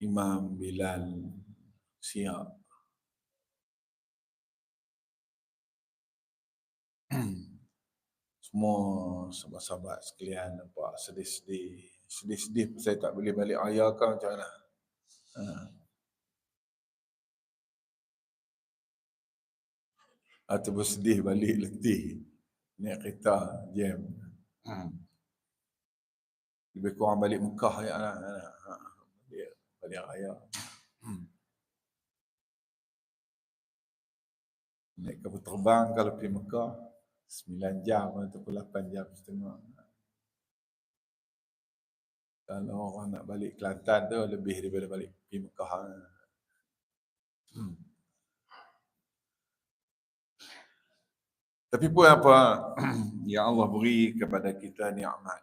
Imam Bilal siap. Semua sahabat-sahabat sekalian nampak sedih-sedih. Sedih-sedih saya tak boleh balik ayah kan macam mana. Ha. Ataupun sedih balik letih. Naik kereta jam. Hmm. Lebih kurang balik Mekah ya anak. Ha. Balik, balik raya. Hmm. Naik kapal terbang kalau pergi Mekah 9 jam ataupun 8 jam setengah. Kalau orang nak balik Kelantan tu lebih daripada balik pergi Mekah. Hmm. Tapi pun apa yang Allah beri kepada kita nikmat.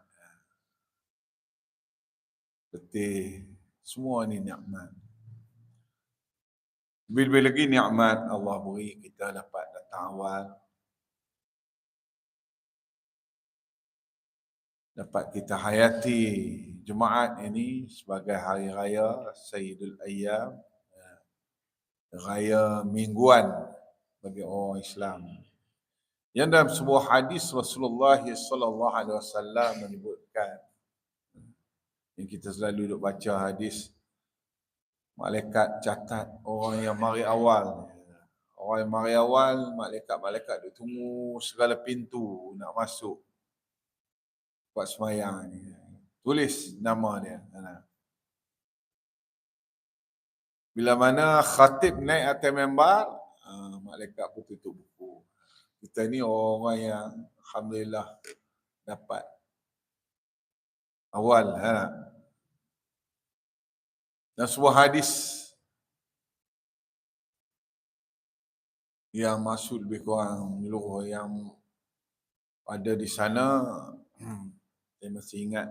Betul semua ni nikmat. Lebih-lebih lagi nikmat Allah beri kita dapat datang awal. Dapat kita hayati Jumaat ini sebagai hari raya Sayyidul Ayyam. Raya mingguan bagi orang Islam. Yang dalam sebuah hadis Rasulullah sallallahu alaihi wasallam menyebutkan yang kita selalu duduk baca hadis malaikat catat orang yang mari awal. Orang yang mari awal malaikat-malaikat duduk tunggu segala pintu nak masuk. Buat semayang ni. Tulis nama dia. Bila mana khatib naik atas membar ah, malaikat pun tutup buku. Kita ni orang yang alhamdulillah dapat awal ha. Dan sebuah hadis yang masuk lebih kurang menyeluruh yang ada di sana saya masih ingat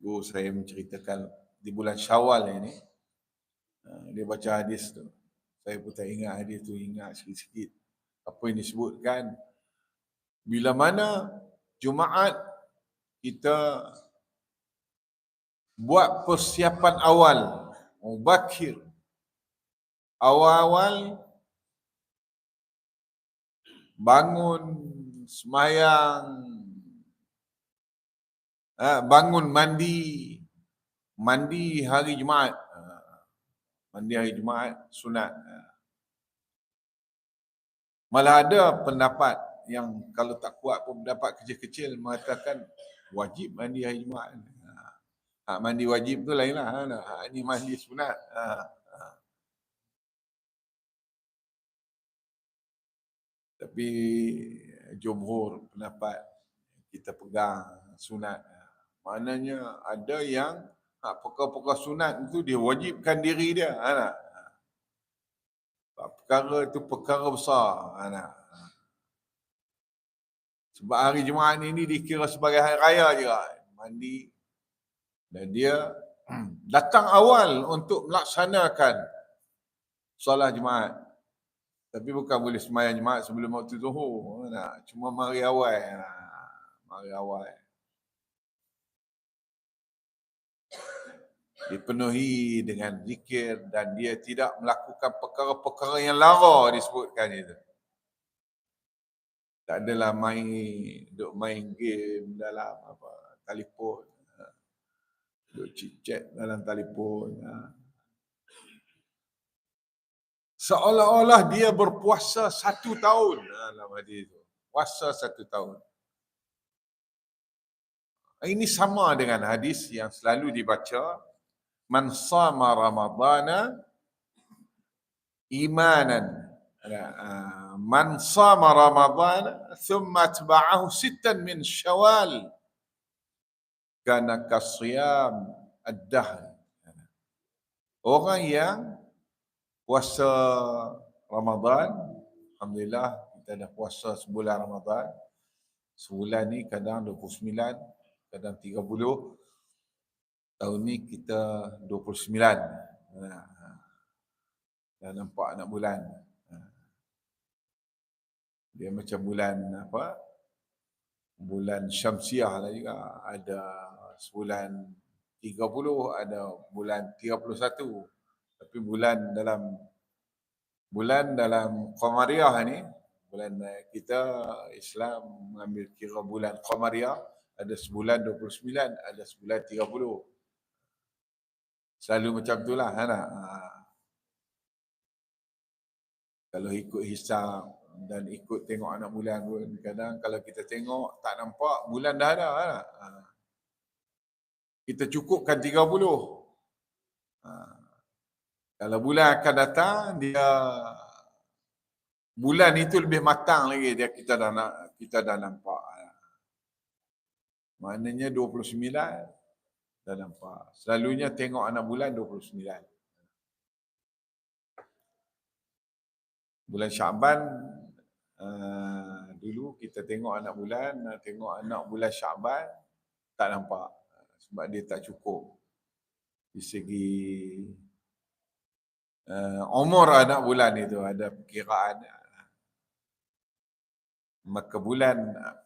guru saya menceritakan di bulan Syawal ini ha, dia baca hadis tu saya pun tak ingat hadis tu ingat sikit-sikit apa yang disebutkan bila mana Jumaat kita buat persiapan awal. Mubakir. Awal-awal bangun semayang. Eh, bangun mandi. Mandi hari Jumaat. Mandi hari Jumaat sunat. Malah ada pendapat yang kalau tak kuat pun pendapat kecil-kecil mengatakan wajib mandi hari Jumaat. Ha, mandi wajib tu lain lah. Ha, ini mandi sunat. Ha, ha. Tapi jumhur pendapat kita pegang sunat. Maknanya ada yang ha, perkara-perkara sunat itu dia wajibkan diri dia. Ha, perkara itu perkara besar anak. Sebab hari Jumaat ini dikira sebagai hari raya juga. Mandi. Dan dia datang awal untuk melaksanakan solat Jumaat. Tapi bukan boleh semayang Jumaat sebelum waktu zuhur. Cuma mari awal. Mari awal. dipenuhi dengan zikir dan dia tidak melakukan perkara-perkara yang lara disebutkan itu. Tak adalah main duk main game dalam apa telefon. Duk chat dalam telefon. Seolah-olah dia berpuasa satu tahun dalam hadis itu. Puasa satu tahun. Ini sama dengan hadis yang selalu dibaca man sama ramadana imanan man sama ramadana thumma atba'ahu sittan min syawal kana kasiyam ad-dahr. Orang yang puasa Ramadan alhamdulillah kita dah puasa sebulan Ramadan. Sebulan ni kadang 29 kadang 30 tahun ni kita 29 dah nampak anak bulan. Dia macam bulan apa bulan syamsiah lah juga ada sebulan 30, ada bulan 31. Tapi bulan dalam bulan dalam Qamariyah ni, bulan eh, kita Islam mengambil kira bulan Qamariyah, ada sebulan 29, ada sebulan 30. Selalu macam tu lah. Kan? Kalau ikut hisab dan ikut tengok anak bulan pun, kadang kalau kita tengok tak nampak, bulan dah ada. Kan? Kita cukupkan 30. Ha. Kalau bulan akan datang, dia bulan itu lebih matang lagi dia kita dah nak kita dah nampak. Maknanya 29 dah nampak. Selalunya tengok anak bulan 29. Bulan Syaban uh, dulu kita tengok anak bulan, tengok anak bulan Syaban tak nampak sebab dia tak cukup di segi uh, umur anak bulan itu ada perkiraan maka bulan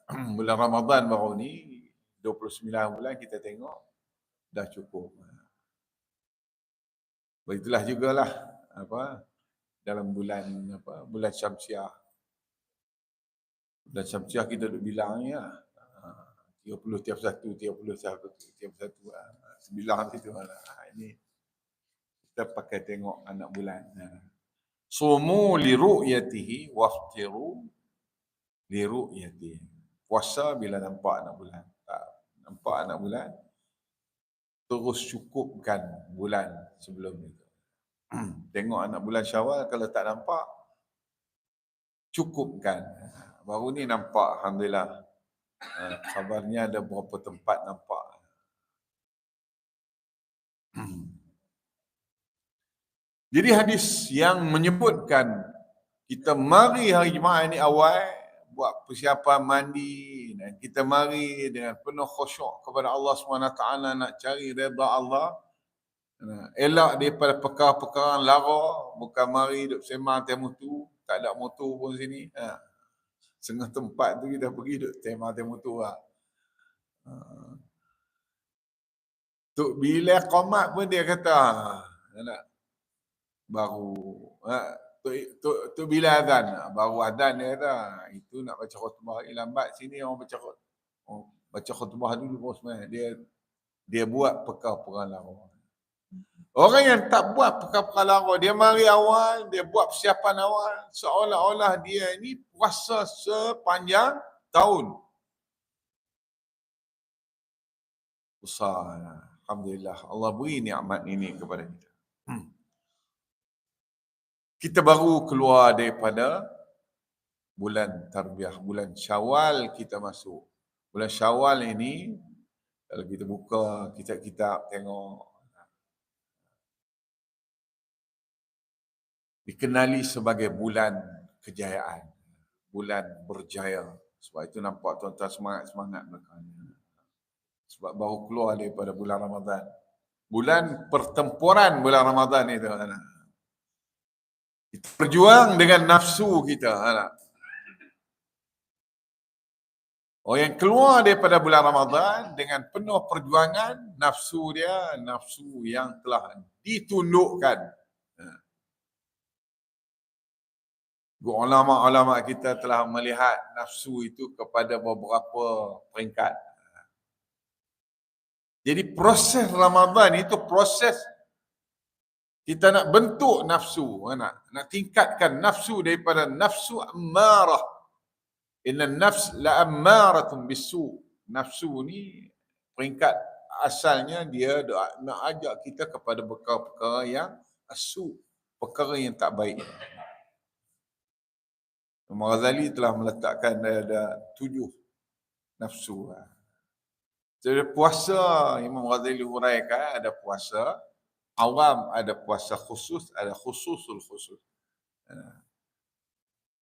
bulan Ramadan baru ni 29 bulan kita tengok dah cukup. Begitulah jugalah apa dalam bulan apa bulan Syamsiah. Bulan Syamsiah kita duk bilang ya. 30 tiap satu, 30 tiap satu, tiap satu. Sembilan itu lah. Ini kita pakai tengok anak bulan. Sumu li ru'yatihi waftiru li ru'yatihi. Puasa bila nampak anak bulan. Nampak anak bulan. Terus cukupkan bulan sebelum itu. Tengok anak bulan syawal kalau tak nampak. Cukupkan. Baru ni nampak Alhamdulillah. Uh, kabarnya ada beberapa tempat nampak. Jadi hadis yang menyebutkan kita mari hari Jumaat ini awal buat persiapan mandi dan kita mari dengan penuh khusyuk kepada Allah SWT nak cari redha Allah. Elak daripada perkara-perkara lara, bukan mari duduk sembang temu tak ada motor pun sini. Ha setengah tempat tu kita pergi duk tema-tema tu lah. Uh. Tok bila komat pun dia kata, nak baru ha, tu tu tu bila azan baru azan dia kata itu nak baca khutbah eh, lambat sini orang baca oh, baca khutbah dulu bos dia dia buat perkara-perkara lawa Orang yang tak buat perkara-perkara lara, dia mari awal, dia buat persiapan awal, seolah-olah dia ini puasa sepanjang tahun. Besar. Alhamdulillah. Allah beri nikmat ini kepada kita. Hmm. Kita baru keluar daripada bulan tarbiyah, bulan syawal kita masuk. Bulan syawal ini, kalau kita buka kitab-kitab tengok dikenali sebagai bulan kejayaan, bulan berjaya. Sebab itu nampak tuan-tuan semangat-semangat mereka. Sebab baru keluar daripada bulan Ramadan. Bulan pertempuran bulan Ramadan itu. Kita berjuang dengan nafsu kita. Anak. Oh yang keluar daripada bulan Ramadan dengan penuh perjuangan, nafsu dia, nafsu yang telah ditundukkan ulama-ulama kita telah melihat nafsu itu kepada beberapa peringkat. Jadi proses Ramadan itu proses kita nak bentuk nafsu, nak nak tingkatkan nafsu daripada nafsu ammarah. Inna nafs la ammaratun bisu. Nafsu ni peringkat asalnya dia nak ajak kita kepada perkara-perkara yang asu, perkara yang tak baik. Imam Ghazali telah meletakkan ada tujuh nafsu. Jadi puasa Imam Ghazali huraikan ada puasa awam, ada puasa khusus, ada khususul khusus.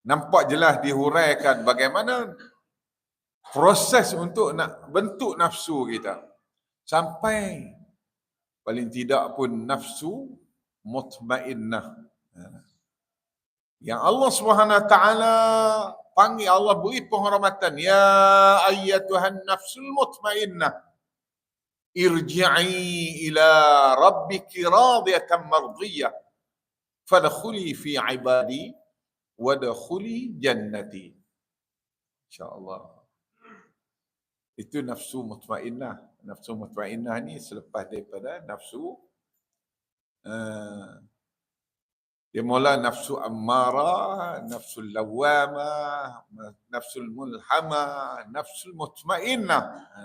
Nampak jelas dihuraikan bagaimana proses untuk nak bentuk nafsu kita. Sampai paling tidak pun nafsu mutmainnah. Yang Allah Subhanahu taala panggil Allah beri penghormatan. Ya ayyatuhan nafsul mutmainnah. Irji'i ila rabbiki radiyatan mardiyah. Fadkhuli fi ibadi wadkhuli jannati. Insyaallah. Itu nafsu mutmainnah. Nafsu mutmainnah ni selepas daripada nafsu uh, dia mula nafsu ammara, nafsu lawama, nafsu mulhama, nafsu mutmainnah. Ha.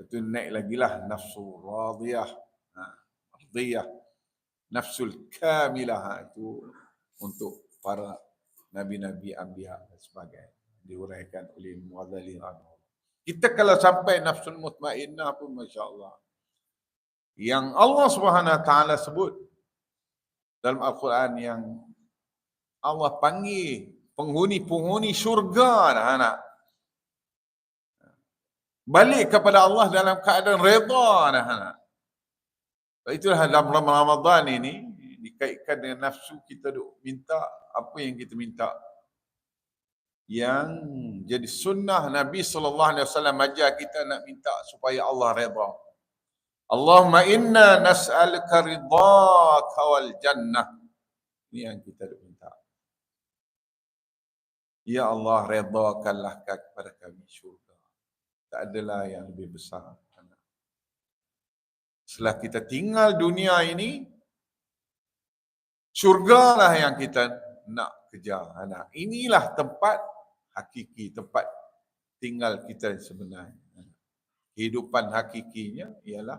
Itu naik lagi lah nafsu radiyah, ha. radiyah, nafsu kamilah ha. itu untuk para nabi-nabi, anbiya dan sebagainya diuraikan oleh Muadzali Kita kalau sampai nafsu mutmainnah pun masya-Allah. Yang Allah Subhanahu Taala sebut dalam Al-Quran yang Allah panggil penghuni-penghuni syurga dah anak. Balik kepada Allah dalam keadaan reda dah anak. Itulah dalam Ramadan ini dikaitkan dengan nafsu kita duk minta apa yang kita minta. Yang jadi sunnah Nabi sallallahu alaihi wasallam ajar kita nak minta supaya Allah redha. Allahumma inna nas'aluka ridhaka wal jannah. Ini yang kita minta. Ya Allah, redhakanlah kepada kami syurga. Tak adalah yang lebih besar. Setelah kita tinggal dunia ini, syurga lah yang kita nak kejar. Anak. Inilah tempat hakiki, tempat tinggal kita sebenarnya. Kehidupan hakikinya ialah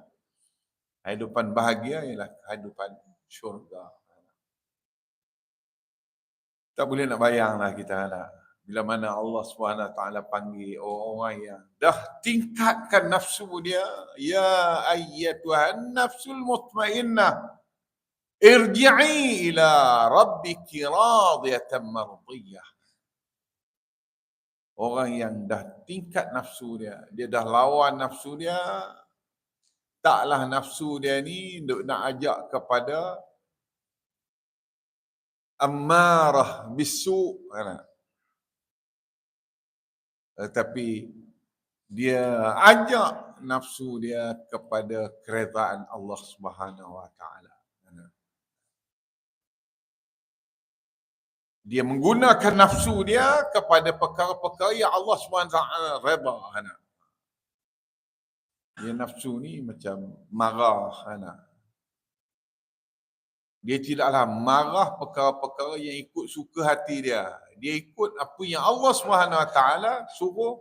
Kehidupan bahagia ialah kehidupan syurga. Tak boleh nak bayanglah kita nak. Bila mana Allah SWT panggil orang-orang yang dah tingkatkan nafsu dia. Ya ayyatuhan nafsul mutmainnah. Irji'i ila rabbiki radiyatan mardiyah. Orang yang dah tingkat nafsu dia. Dia dah lawan nafsu dia taklah nafsu dia ni nak ajak kepada amarah bisu tetapi dia ajak nafsu dia kepada keredaan Allah Subhanahu wa taala dia menggunakan nafsu dia kepada perkara-perkara yang Allah SWT reda. Dia nafsu ni macam marah anak. Dia tidaklah marah perkara-perkara yang ikut suka hati dia. Dia ikut apa yang Allah SWT suruh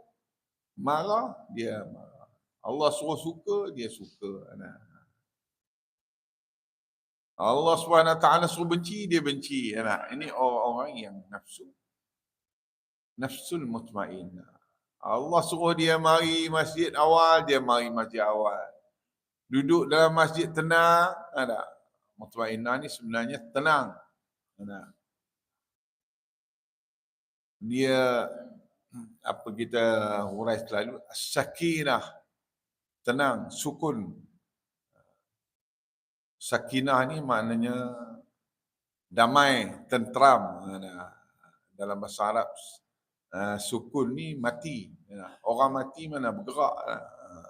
marah, dia marah. Allah suruh suka, dia suka. Anak. Allah SWT suruh benci, dia benci. Anak. Ini orang-orang yang nafsu. Nafsul mutmainnah. Allah suruh dia mari masjid awal, dia mari masjid awal. Duduk dalam masjid tenang, ada. Mutmainnah ni sebenarnya tenang. Ada. Dia apa kita hurai selalu sakinah tenang sukun sakinah ni maknanya damai tenteram dalam bahasa Arab uh, sukun ni mati. Orang mati mana bergerak. Uh,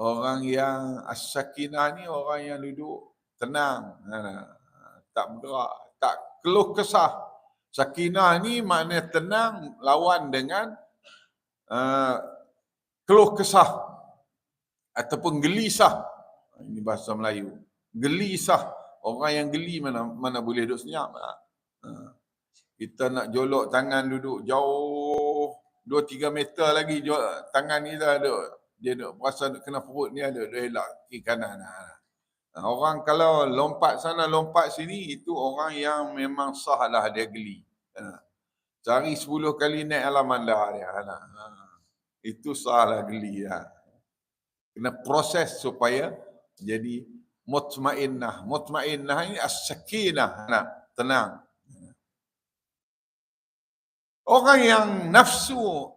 orang yang as-sakinah ni orang yang duduk tenang. Tak bergerak. Tak keluh kesah. Sakinah ni makna tenang lawan dengan uh, keluh kesah ataupun gelisah. Ini bahasa Melayu. Gelisah. Orang yang geli mana mana boleh duduk senyap. Uh, kita nak jolok tangan duduk jauh. 2 3 meter lagi jolok, tangan kita ada. Dia duk rasa nak kena perut ni ada dia elak kiri kanan ha. orang kalau lompat sana lompat sini itu orang yang memang sah lah dia geli. Cari 10 kali naik alaman dah dia itu sah lah geli ha. kena proses supaya jadi mutmainnah. Mutmainnah ini as-sakinah tenang Orang yang nafsu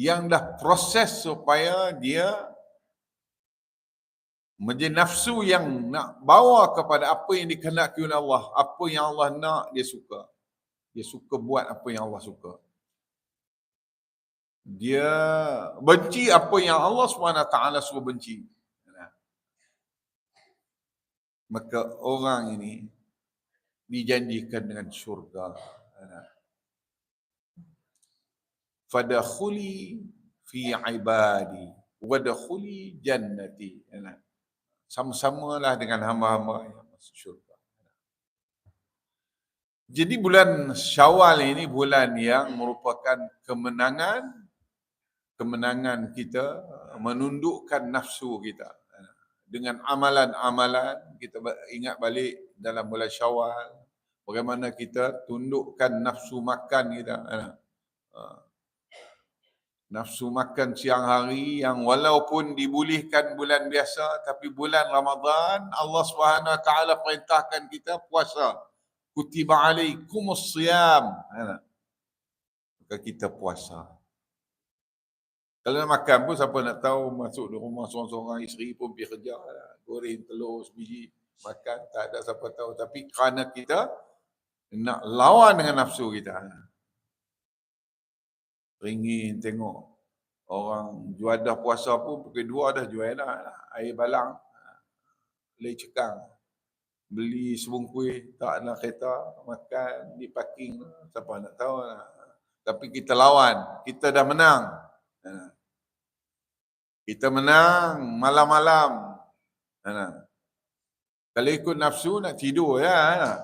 yang dah proses supaya dia menjadi nafsu yang nak bawa kepada apa yang dikehendaki oleh Allah, apa yang Allah nak dia suka. Dia suka buat apa yang Allah suka. dia benci apa yang Allah SWT suruh benci. Maka orang ini dijanjikan dengan syurga. Fadakhuli fi ibadi wadakhuli jannati. Sama-samalah dengan hamba-hamba yang masuk syurga. Jadi bulan Syawal ini bulan yang merupakan kemenangan kemenangan kita menundukkan nafsu kita dengan amalan-amalan kita ingat balik dalam bulan Syawal bagaimana kita tundukkan nafsu makan kita nafsu makan siang hari yang walaupun dibolehkan bulan biasa tapi bulan Ramadan Allah Subhanahu Wa Taala perintahkan kita puasa kutiba alaikumus siyam maka kita puasa kalau nak makan pun siapa nak tahu masuk di rumah seorang-seorang isteri pun pergi kerja. Goreng telur sebiji makan tak ada siapa tahu. Tapi kerana kita nak lawan dengan nafsu kita. Ringin tengok orang juadah puasa pun pukul dua dah jual dah. Air balang. Lei cekang. Beli sebungkui tak nak kereta makan di parking siapa nak tahu Tapi kita lawan, kita dah menang. Kita menang malam-malam. Kalau ikut nafsu nak tidur ya.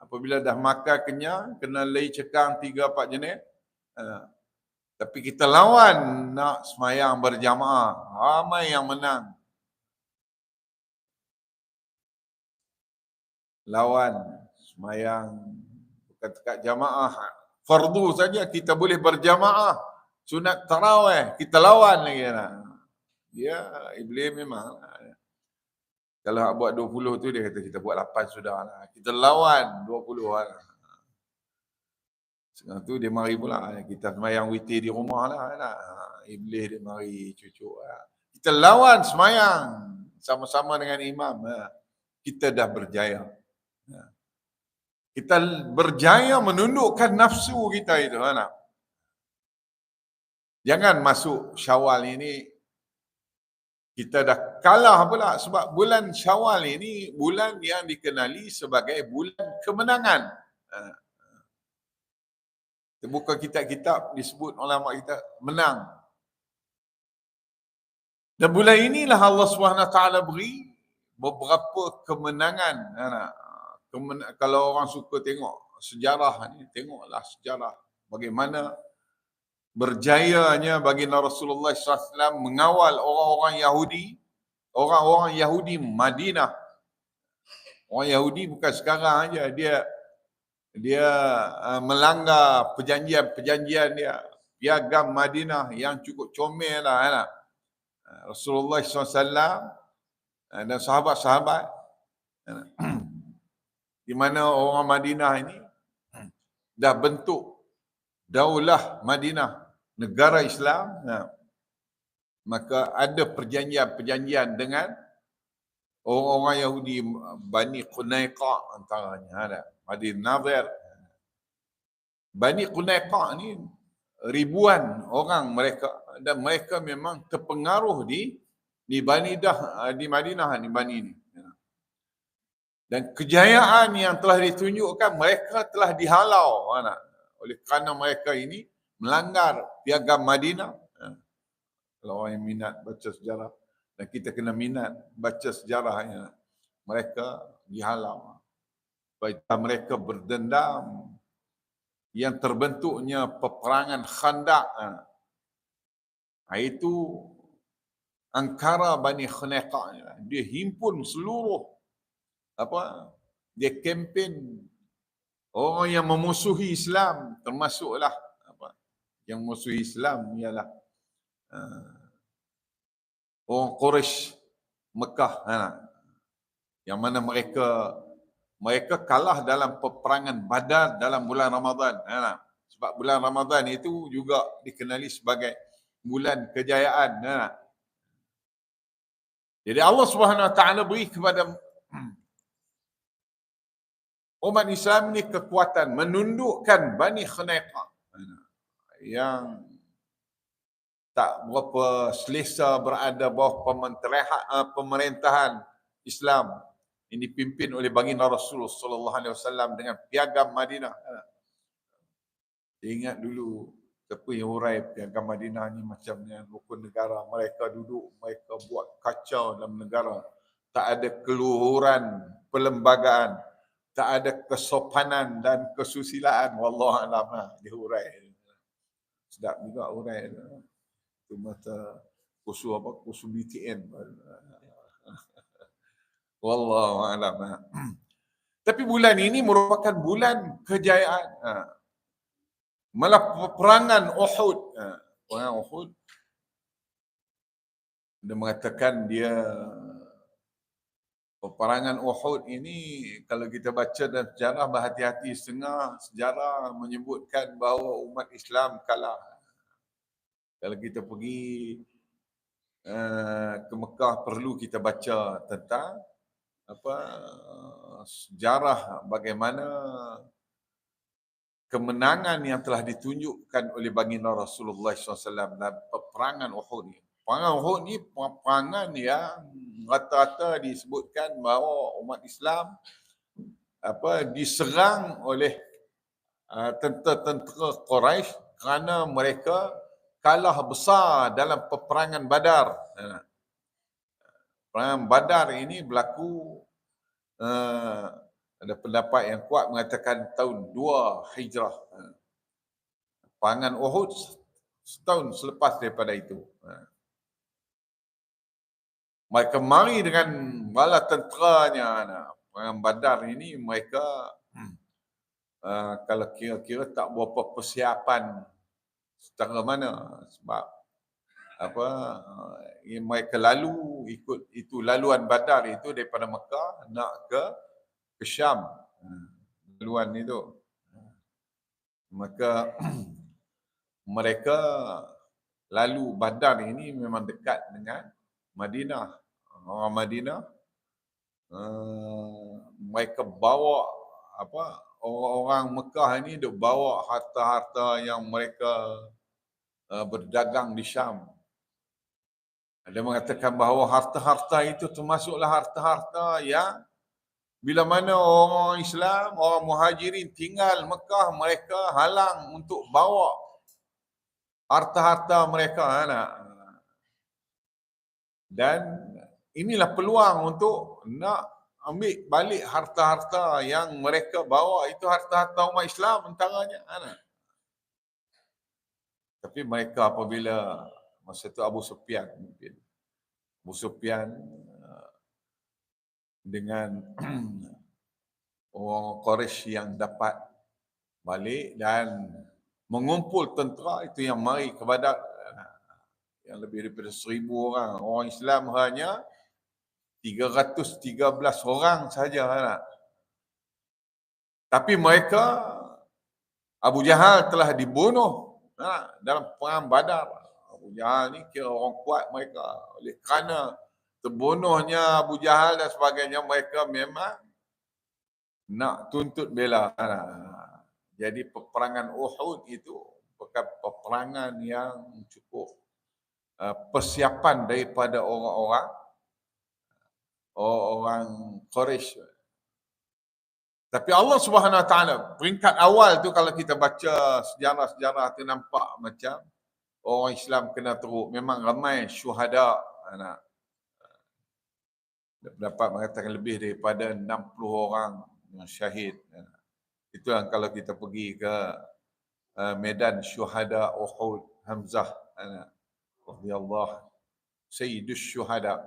Apabila dah makan kenyang, kena lay cekang tiga empat jenis. Tapi kita lawan nak semayang berjamaah. Ramai yang menang. Lawan semayang bukan dekat jamaah. Fardu saja kita boleh berjamaah sunat tarawih kita lawan lagi lah. Dia iblis memang kalau nak buat 20 tu dia kata kita buat 8 sudah lah. Kita lawan 20 lah. Sekarang tu dia mari pula kita semayang witir di rumah lah. lah. Iblis dia mari cucuk lah. Kita lawan semayang sama-sama dengan imam. Lah. Kita dah berjaya. Kita berjaya menundukkan nafsu kita itu. Lah. Jangan masuk syawal ini kita dah kalah pula sebab bulan syawal ini bulan yang dikenali sebagai bulan kemenangan. Ha. Buka kitab-kitab disebut ulama kita menang. Dan bulan inilah Allah SWT beri beberapa kemenangan. Kemen- kalau orang suka tengok sejarah ni, tengoklah sejarah bagaimana berjayanya baginda Rasulullah SAW mengawal orang-orang Yahudi, orang-orang Yahudi Madinah. Orang Yahudi bukan sekarang aja dia dia uh, melanggar perjanjian-perjanjian dia piagam Madinah yang cukup comel lah kan? Rasulullah SAW dan sahabat-sahabat di mana orang Madinah ini dah bentuk daulah Madinah negara Islam, ya, maka ada perjanjian-perjanjian dengan orang-orang Yahudi Bani Qunaiqa antaranya ada. Bani Nadir. Bani Qunaiqa ni ribuan orang mereka dan mereka memang terpengaruh di di Bani Dah di Madinah di Bani ini. Dan kejayaan yang telah ditunjukkan mereka telah dihalau oleh kerana mereka ini melanggar piagam Madinah. Ya. Kalau orang yang minat baca sejarah dan kita kena minat baca sejarahnya, mereka dihalau. Baik mereka berdendam yang terbentuknya peperangan khandak. Ha, itu angkara Bani Khaneqa. Ya. Dia himpun seluruh apa dia kempen orang yang memusuhi Islam termasuklah yang musuh Islam ialah uh, orang Quraisy Mekah uh, yang mana mereka mereka kalah dalam peperangan Badar dalam bulan Ramadan. Uh, sebab bulan Ramadan itu juga dikenali sebagai bulan kejayaan. Uh. jadi Allah Subhanahu Wa Taala beri kepada umat Islam ini kekuatan menundukkan Bani Khanaiqah yang tak berapa selesa berada bawah uh, pemerintahan Islam ini dipimpin oleh baginda Rasulullah sallallahu alaihi wasallam dengan piagam Madinah. Ingat dulu tepi hurai piagam Madinah ni macam ni rukun negara. Mereka duduk mereka buat kacau dalam negara. Tak ada keluhuran perlembagaan. Tak ada kesopanan dan kesusilaan. Wallahu alam di hurai sedap juga hurai tu mata kusu apa kusu BTN wallahu alam tapi bulan ini merupakan bulan kejayaan ha. malah peperangan Uhud ha. peperangan Uhud dia mengatakan dia peperangan Uhud ini kalau kita baca dalam sejarah berhati-hati setengah sejarah menyebutkan bahawa umat Islam kalah. Kalau kita pergi uh, ke Mekah perlu kita baca tentang apa sejarah bagaimana kemenangan yang telah ditunjukkan oleh baginda Rasulullah SAW dalam peperangan Uhud ini. Peperangan Uhud ini peperangan yang rata-rata disebutkan bahawa umat Islam apa diserang oleh uh, tentera-tentera Quraisy kerana mereka kalah besar dalam peperangan Badar. Peperangan Badar ini berlaku uh, ada pendapat yang kuat mengatakan tahun 2 Hijrah. Peperangan Uhud setahun selepas daripada itu. Mereka mari dengan bala tenteranya perang badar ini mereka uh, kalau kira-kira tak berapa persiapan secara mana sebab apa uh, mereka lalu ikut itu laluan badar itu daripada Mekah nak ke ke Syam. Uh, laluan itu. Maka mereka lalu badar ini memang dekat dengan Madinah. Orang Madinah uh, mereka bawa apa orang-orang Mekah ini dia bawa harta-harta yang mereka uh, berdagang di Syam. Ada mengatakan bahawa harta-harta itu termasuklah harta-harta yang bila mana orang Islam, orang muhajirin tinggal Mekah, mereka halang untuk bawa harta-harta mereka. Anak. Dan inilah peluang untuk nak ambil balik harta-harta yang mereka bawa itu harta-harta umat Islam antaranya anak. Tapi mereka apabila masa itu Abu Sufyan mungkin Abu Sufyan uh, dengan orang Quraisy yang dapat balik dan mengumpul tentera itu yang mari kepada uh, yang lebih daripada seribu orang. Orang Islam hanya 313 orang saja nak. Tapi mereka Abu Jahal telah dibunuh nah, dalam perang Badar. Abu Jahal ni kira orang kuat mereka. Oleh kerana terbunuhnya Abu Jahal dan sebagainya mereka memang nak tuntut bela. Nah. Jadi peperangan Uhud itu bukan peperangan yang cukup uh, persiapan daripada orang-orang orang Quraisy. Tapi Allah Subhanahu Wa Taala peringkat awal tu kalau kita baca sejarah-sejarah tu nampak macam orang Islam kena teruk. Memang ramai syuhada anak. Dapat mengatakan lebih daripada 60 orang yang syahid. Itu yang kalau kita pergi ke medan syuhada Uhud Hamzah anak. Radhiyallahu Sayyidus Syuhada.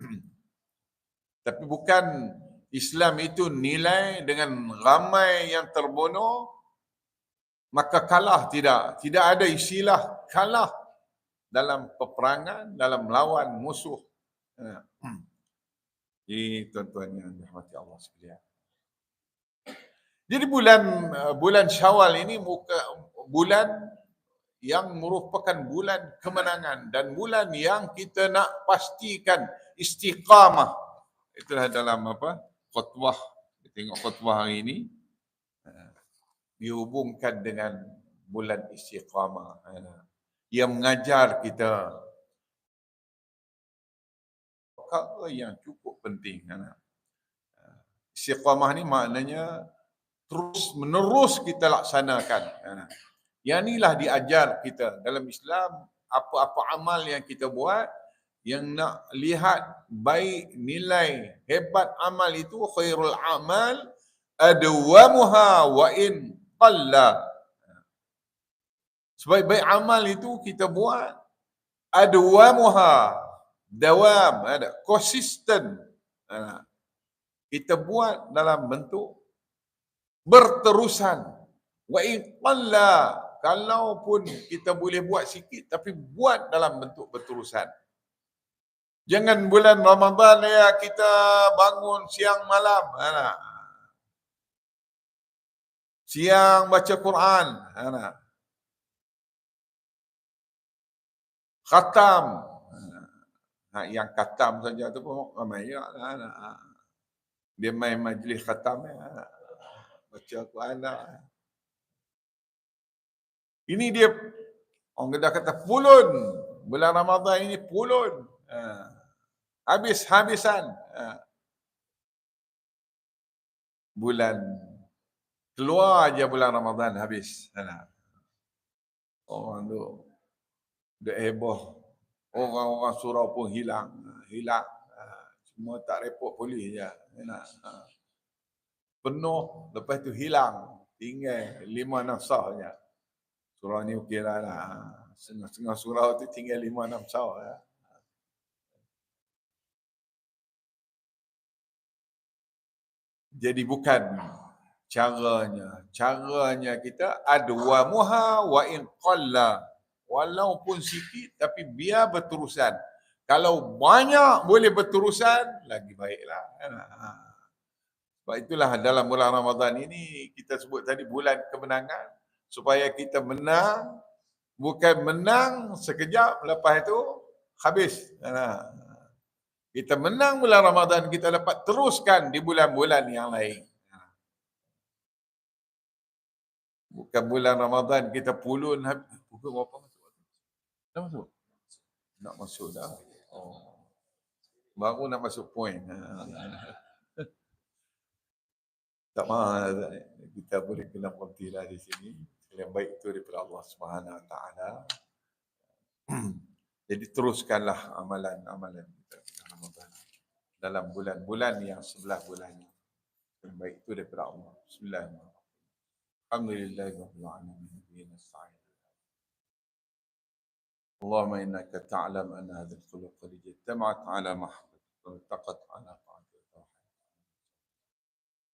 Tapi bukan Islam itu nilai dengan ramai yang terbunuh maka kalah tidak. Tidak ada istilah kalah dalam peperangan, dalam melawan musuh. Ha. Jadi tuan-tuan yang dirahmati Allah sekalian. Jadi bulan bulan Syawal ini bulan yang merupakan bulan kemenangan dan bulan yang kita nak pastikan istiqamah itulah dalam apa khutbah kita tengok khutbah hari ini dihubungkan dengan bulan istiqamah yang mengajar kita perkara yang cukup penting. Istiqamah ni maknanya terus menerus kita laksanakan. Kan? Yang inilah diajar kita dalam Islam apa-apa amal yang kita buat yang nak lihat baik nilai hebat amal itu khairul amal adwamuha wa in qalla. Sebaik-baik amal itu kita buat. Adwamuha dawam. Ada konsisten. Kita buat dalam bentuk berterusan. Wa in qalla. Kalaupun kita boleh buat sikit tapi buat dalam bentuk berterusan. Jangan bulan Ramadan ya kita bangun siang malam. Ha, siang baca Quran. Ha, khatam. Ha, yang khatam saja tu pun ramai ya. Ha, dia main majlis khatam ya. Baca Quran. Ha. Ini dia orang kata kata pulun. Bulan Ramadan ini pulun. Ha. Habis-habisan. Ha. Bulan keluar aja bulan Ramadan habis. Ha. Orang tu dah heboh. Orang-orang surau pun hilang. Hilang. Ha. Semua tak repot polis je. Ha. Penuh. Lepas tu hilang. Tinggal lima nafsah je. Surau ni okey lah, lah. Setengah-setengah surau tu tinggal lima saw. Ya. Jadi bukan caranya. Caranya kita adwa muha wa in qalla. Walaupun sikit tapi biar berterusan. Kalau banyak boleh berterusan, lagi baiklah. Ha. Sebab itulah dalam bulan Ramadan ini kita sebut tadi bulan kemenangan supaya kita menang bukan menang sekejap lepas itu habis ha. kita menang bulan Ramadan kita dapat teruskan di bulan-bulan yang lain ha. Bukan bulan Ramadan kita pulun pukul berapa masuk dah masuk nak masuk dah oh. baru nak masuk point ha. tak mahu kita boleh kena berhenti lah di sini yang baik itu daripada Allah Subhanahu Taala. Jadi teruskanlah amalan-amalan kita Ramadan dalam bulan-bulan yang sebelah bulan yang baik itu daripada Allah. Bismillahirrahmanirrahim. Alhamdulillahirrahmanirrahim. اللهم إنك تعلم أن هذه الخلق قد اجتمعت على محبتك والتقت